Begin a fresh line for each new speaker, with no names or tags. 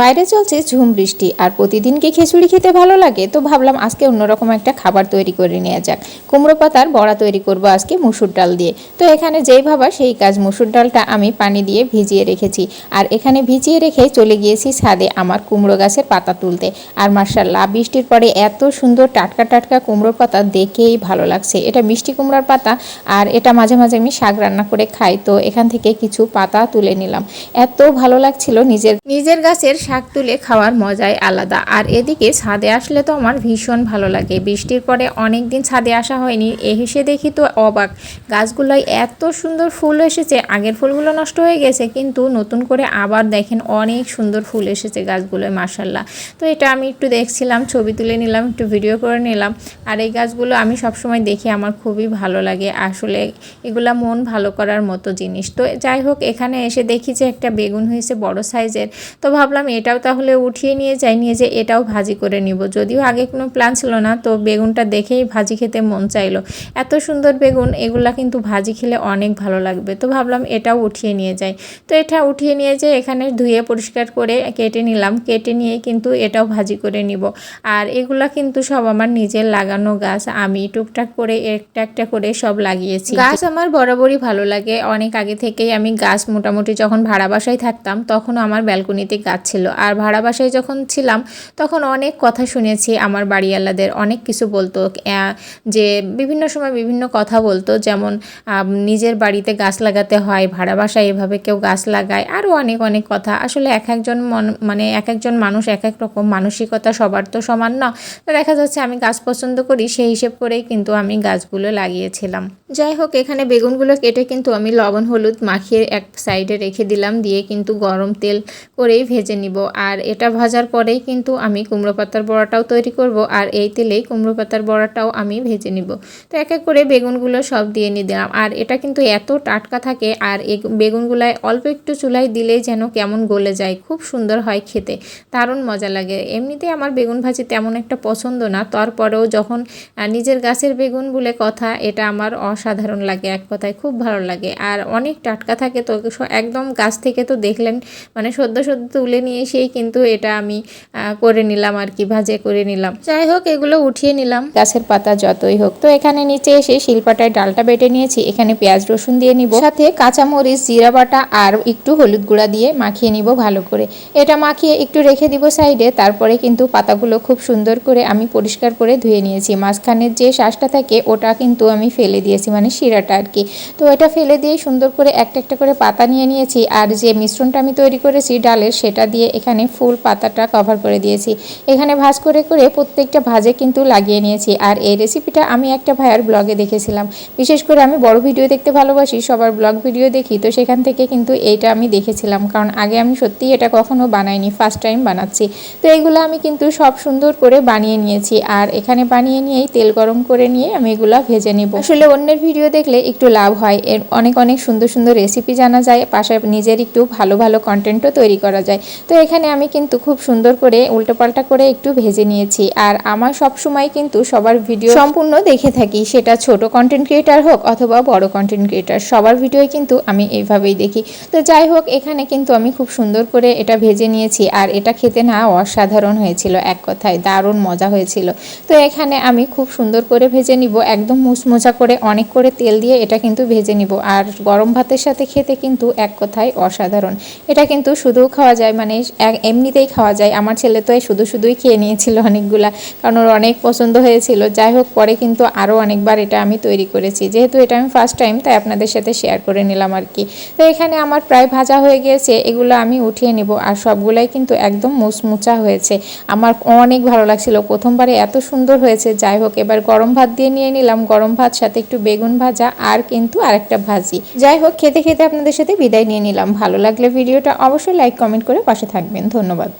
বাইরে চলছে ঝুম বৃষ্টি আর প্রতিদিন কি খিচুড়ি খেতে ভালো লাগে, তো ভাবলাম আজকে অন্যরকম একটা খাবার তৈরি করে নেওয়া যাক। কুমড়ো পাতার বড়া তৈরি করব আজকে মুসুর ডাল দিয়ে। তো এখানে যেই ভাবা সেই কাজ, মুসুর ডালটা আমি পানি দিয়ে ভিজিয়ে রেখেছি। আর এখানে ভিজিয়ে রেখে চলে গিয়েছি ছাদে আমার কুমড়ো গাছের পাতা তুলতে। আর মার্শাল্লাহ বৃষ্টির পরে এত সুন্দর টাটকা টাটকা কুমড়োর পাতা দেখেই ভালো লাগছে। এটা মিষ্টি কুমড়োর পাতা আর এটা মাঝে মাঝে আমি শাক রান্না করে খাই, তো এখান থেকে কিছু পাতা তুলে নিলাম। এত ভালো লাগছিল নিজের নিজের গাছের শাক তুলে খাওয়ার মজাই আলাদা। আর এদিকে ছাদে আসলে তো আমার ভীষণ ভালো লাগে। বৃষ্টির পরে অনেক দিন ছাদে আসা হয়নি। এ হেসে দেখি তো অবাক। গাছগুলোয় এত সুন্দর ফুল এসেছে। আগের ফুলগুলো নষ্ট হয়ে গেছে, কিন্তু নতুন করে আবার দেখেন অনেক সুন্দর ফুল এসেছে গাছগুলোয় মাসাল্লাহ তো এটা আমি একটু দেখছিলাম, ছবি তুলে নিলাম, একটু ভিডিও করে নিলাম। আর এই গাছগুলো আমি সবসময় দেখি, আমার খুবই ভালো লাগে। আসলে এগুলা মন ভালো করার মতো জিনিস। তো যাই হোক, এখানে এসে দেখি যে একটা বেগুন হয়েছে বড় সাইজের। তো ভাবলাম এটাও তাহলে উঠিয়ে নিয়ে যাই, নিয়ে যে এটাও ভাজি করে নিব। যদিও আগে কোনো প্ল্যান ছিল না, তো বেগুনটা দেখেই ভাজি খেতে মন চাইলো। এত সুন্দর বেগুন, এগুলা কিন্তু ভাজি খেলে অনেক ভালো লাগবে। তো ভাবলাম এটাও উঠিয়ে নিয়ে যাই। তো এটা উঠিয়ে নিয়ে যে এখানে ধুয়ে পরিষ্কার করে কেটে নিলাম। কেটে নিয়ে কিন্তু এটাও ভাজি করে নিব। আর এগুলা কিন্তু সব আমার নিজের লাগানো গাছ। আমি টুকটাক করে একটা একটা করে সব লাগিয়েছি। গাছ আমার বরাবরই ভালো লাগে। অনেক আগে থেকেই আমি গাছ মোটামুটি যখন ভাড়া বাসায় থাকতাম তখন আমার ব্যালকনিতে গাছ ছিল। আর ভাড়া বাসায় যখন ছিলাম, তখন অনেক কথা শুনেছি। আমার বাড়িওয়ালাদের অনেক কিছু বলতো। যে বিভিন্ন সময় বিভিন্ন কথা বলতো। যেমন নিজের বাড়িতে গাছ লাগাতে হয়, ভাড়া বাসায় এভাবে কেউ গাছ লাগায়। আরও অনেক অনেক কথা। আসলে এক একজন মন এক একজন মানুষ এক এক রকম। মানসিকতা সবার তো সমান না। তো দেখা যাচ্ছে আমি গাছ পছন্দ করি, সেই হিসেব করেই কিন্তু আমি গাছগুলো লাগিয়েছিলাম। যাই হোক, এখানে বেগুনগুলো কেটে কিন্তু আমি লবণ, হলুদ মাখিয়ে এক সাইডে রেখে দিলাম। দিয়ে কিন্তু গরম তেল করেই ভেজে নিব। আর এটা ভাজার পরেই কিন্তু আমি কুমড়ো পাতার বড়াটাও তৈরি করব আর এই তেলেই কুমড়ো পাতার বড়াটাও আমি ভেজে নিব। তো এক এক করে বেগুনগুলো সব দিয়ে নিয়ে দিলাম। আর এটা কিন্তু এত টাটকা থাকে আর এই বেগুনগুলায় অল্প একটু চুলায় দিলেই যেন কেমন গলে যায়, খুব সুন্দর হয় খেতে। দারুণ মজা লাগে। এমনিতেই আমার বেগুন ভাজি তেমন একটা পছন্দ না। তারপরেও যখন নিজের গাছের বেগুন বলে কথা, এটা আমার অসাধারণ লাগে এক কথায়, খুব ভালো লাগে। আর অনেক টাটকা থাকে তো একদম গাছ থেকে তো দেখলেন মানে সদ্য সদ্য তুলে নিয়ে এসেই কিন্তু এটা আমি করে নিলাম আর কি, ভাজে করে নিলাম। যাই হোক, এগুলো উঠিয়ে নিলাম। গাছের পাতা যতই হোক। তো এখানে নিচে এসে শিলপাটায় ডালটা বেটে নিয়েছি। এখানে পেঁয়াজ, রসুন দিয়ে নিব। সাথে কাঁচামরিচ, জিরা বাটা আর একটু হলুদ গুঁড়া দিয়ে মাখিয়ে নিব ভালো করে। এটা মাখিয়ে একটু রেখে দিব সাইডে। তারপরে কিন্তু পাতাগুলো খুব সুন্দর করে আমি পরিষ্কার করে ধুয়ে নিয়েছি। মাঝখানের যে শ্বাসটা থাকে, ওটা কিন্তু আমি ফেলে দিয়েছি মানে শিরাটা আর কি। তো এটা ফেলে দিয়ে সুন্দর করে একটা একটা করে পাতা নিয়ে নিয়েছি। আর যে মিশ্রণটা আমি তৈরি করেছি ডালের, সেটা দিয়ে এখানে ফুল পাতাটা কভার করে দিয়েছি। এখানে ভাজ করে করে প্রত্যেকটা ভাজে কিন্তু লাগিয়ে নিয়েছি। আর এই রেসিপিটা আমি একটা ভাইয়ার ব্লগে দেখেছিলাম। বিশেষ করে আমি বড় ভিডিও দেখতে ভালোবাসি, সবার ব্লগ ভিডিও দেখি, তো সেখান থেকে কিন্তু এইটা আমি দেখেছিলাম। কারণ আগে আমি সত্যিই এটা কখনো বানাইনি ফার্স্ট টাইম বানাচ্ছি। তো এগুলো আমি কিন্তু সব সুন্দর করে বানিয়ে নিয়েছি। আর এখানে বানিয়ে নিয়েই তেল গরম করে নিয়ে আমি এগুলো ভেজে নিব। আসলে অন্যের ভিডিও দেখলে একটু লাভ হয়। এর অনেক অনেক সুন্দর সুন্দর রেসিপি জানা যায়। পাশে নিজের একটু ভালো ভালো কন্টেন্টও তৈরি করা যায়। তো এখানে আমি কিন্তু খুব সুন্দর করে উল্টোপাল্টা করে একটু ভেজে নিয়েছি। আর আমার সব সময় কিন্তু সবার ভিডিও সম্পূর্ণ দেখে থাকি। সেটা ছোট কন্টেন্ট ক্রিয়েটার হোক অথবা বড় কন্টেন্ট ক্রিয়েটার সবার ভিডিওই কিন্তু আমি এইভাবেই দেখি। তো যাই হোক, এখানে কিন্তু আমি খুব সুন্দর করে এটা ভেজে নিয়েছি। আর এটা খেতে না অসাধারণ হয়েছিল, এক কথায় দারুণ মজা হয়েছিল। তো এখানে আমি খুব সুন্দর করে ভেজে নিব, একদম মুচমোচা করে, অনেক করে তেল দিয়ে এটা কিন্তু ভেজে নিব। আর গরম ভাতের সাথে খেতে কিন্তু এক কথায় অসাধারণ। এটা কিন্তু শুধুও খাওয়া যায় মানে এক- এমনিতেই খাওয়া যায়। আমার ছেলে তো শুধু শুধুই খেয়ে নিয়েছিল অনেকগুলা, কারণ ওর অনেক পছন্দ হয়েছিল। যাই হোক, পরে কিন্তু আরও অনেকবার এটা আমি তৈরি করেছি। যেহেতু এটা আমি ফার্স্ট টাইম তাই আপনাদের সাথে শেয়ার করে নিলাম আর কি। তো এখানে আমার প্রায় ভাজা হয়ে গিয়েছে, এগুলো আমি উঠিয়ে নিব। আর সবগুলাই কিন্তু একদম মুচমুচা হয়েছে। আমার অনেক ভালো লাগছিল। প্রথমবারে এত সুন্দর হয়েছে। যাই হোক, এবার গরম ভাত দিয়ে নিয়ে নিলাম। গরম ভাত, সাথে একটু বেগুন ভাজা আর কিন্তু আরেকটা ভাজি। যাই হোক, খেতে খেতে আপনাদের সাথে বিদায় নিয়ে নিলাম। ভালো লাগলে ভিডিওটা অবশ্যই লাইক কমেন্ট করে পাশে থাকবেন ধন্যবাদ।